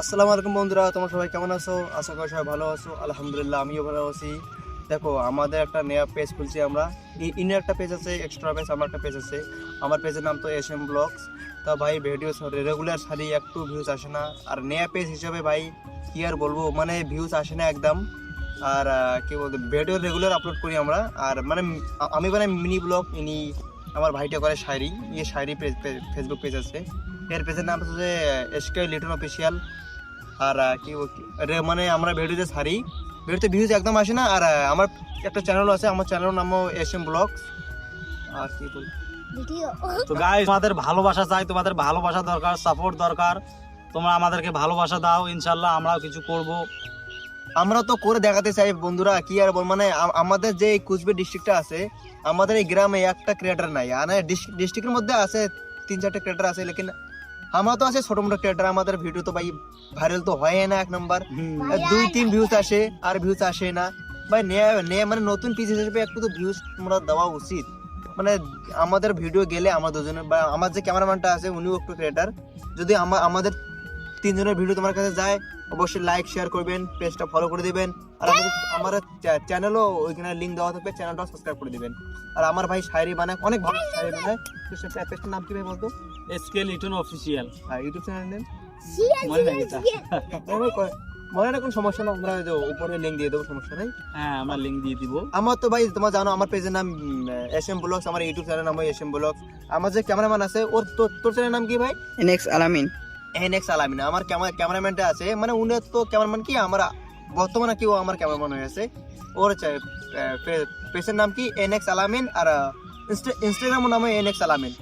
আসসালামু আলাইকুম বন্ধুরা, তোমরা সবাই কেমন আছো? আশা করি সবাই ভালো আছো। আলহামদুলিল্লাহ, আমিও ভালো আছি। দেখো, আমাদের একটা নেয়া পেজ খুলছি আমরা। ইনের একটা পেজ আছে এক্সট্রা পেজ আমার একটা পেজ আছে। আমার পেজের নাম তো এস এম ব্লগস তা ভাই ভিডিও রেগুলার সারি একটু ভিউজ আসে না। আর নেয়া পেজ হিসাবে ভাই, কি আর বলব? মানে ভিউজ আসে না একদম। আর কি বলতো ভিডিও রেগুলার আপলোড করি আমরা। আর মানে আমি মানে মিনি ব্লগ ইনি আমার ভাইটা করে শায়রি। ইয়ে শায়রি ফেসবুক পেজ আছে। এর পেজের নাম হচ্ছে এসকে লিটন অফিসিয়াল আর কি মানে আমরা ভিডিওতে ছাড়ি। ভিডিওতে ভিউজ একদম আসে না। আর আমার একটা চ্যানেল আছে। আমার চ্যানেলের নামও এস এম ব্লগস। আর কি বল? তো গাইস তোমাদের ভালোবাসা চাই। তোমাদের ভালোবাসা দরকার সাপোর্ট দরকার। তোমরা আমাদেরকে ভালোবাসা দাও। ইনশাল্লাহ আমরাও কিছু করব। আমরা তো করে দেখাতে চাই বন্ধুরা কি আর বল মানে আমাদের যে কুচবিহার ডিস্ট্রিক্টটা আছে আমাদের এই গ্রামে একটা ক্রিয়েটার নাই। আর ডিস্ট্রিক্টের মধ্যে আছে তিন চারটে ক্রিয়েটার আছে লেকিন আমরা তো আছে ছোট মোটো ক্রিয়েটার আমাদের ভিডিও তো ভাই ভাইরাল তো হয় না এক নম্বর দুই তিন ভিউজ আসে আর ভিউজ আসে না। ভাই নে মানে নতুন পিস হিসেবে একটু তো ভিউজ তোমরা দেওয়া উচিত। মানে আমাদের ভিডিও গেলে আমার দুজনের বা আমার যে ক্যামেরাম্যানটা আছে উনিও একটু ক্রিয়েটার যদি আমা- আমাদের তিনজনের ভিডিও তোমার কাছে যায় অবশ্যই লাইক শেয়ার করবেন পেজটা ফলো করে দিবেন। আর আমার চ্যানেলও ওইখানে লিঙ্ক দেওয়া থাকবে চ্যানেলটা সাবস্ক্রাইব করে দিবেন। আর আমার ভাই শায়রি বানায় অনেক ভালো শায়রি বানায়। তো সে পেজটার নাম কি ভাই বলতো? এসকে লিটন অফিসিয়াল আর ইউটিউব চ্যানেল নেন মনে নাই এটা। মনে না কোনো সমস্যা না আমরা ওই উপরে লিঙ্ক দিয়ে দেবো সমস্যা নেই। হ্যাঁ আমরা লিংক দিয়ে দিব। আমার তো ভাই তোমার জানো আমার পেজের নাম এস এম ব্লগস আমার ইউটিউব চ্যানেল নাম এস এম ব্লগস আমার যে ক্যামেরাম্যান আছে ওর তোর তোর চ্যানেল নাম কি ভাই? এনএক্স আলামিন এন এক্স আলামিনা আমার ক্যামেরা ক্যামেরাম্যানটা আছে মানে উনি তো ক্যামেরাম্যান কি? আমার বর্তমানে কি ও আমার ক্যামেরাম্যান হয়ে আছে ওর পেজের নাম কি? এন এক্স আলামিন আর ইনস্টাগ্রামের নামে এন এক্স আলামিন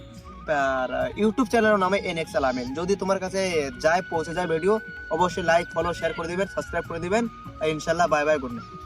আর ইউটিউব চ্যানেলের নামে এন এক্স আলামিন যদি তোমার কাছে যায়, পৌঁছে যায় ভিডিও অবশ্যই লাইক ফলো শেয়ার করে দিবেন সাবস্ক্রাইব করে দিবেন। ইনশাল্লাহ বাই বাই গুড নাইট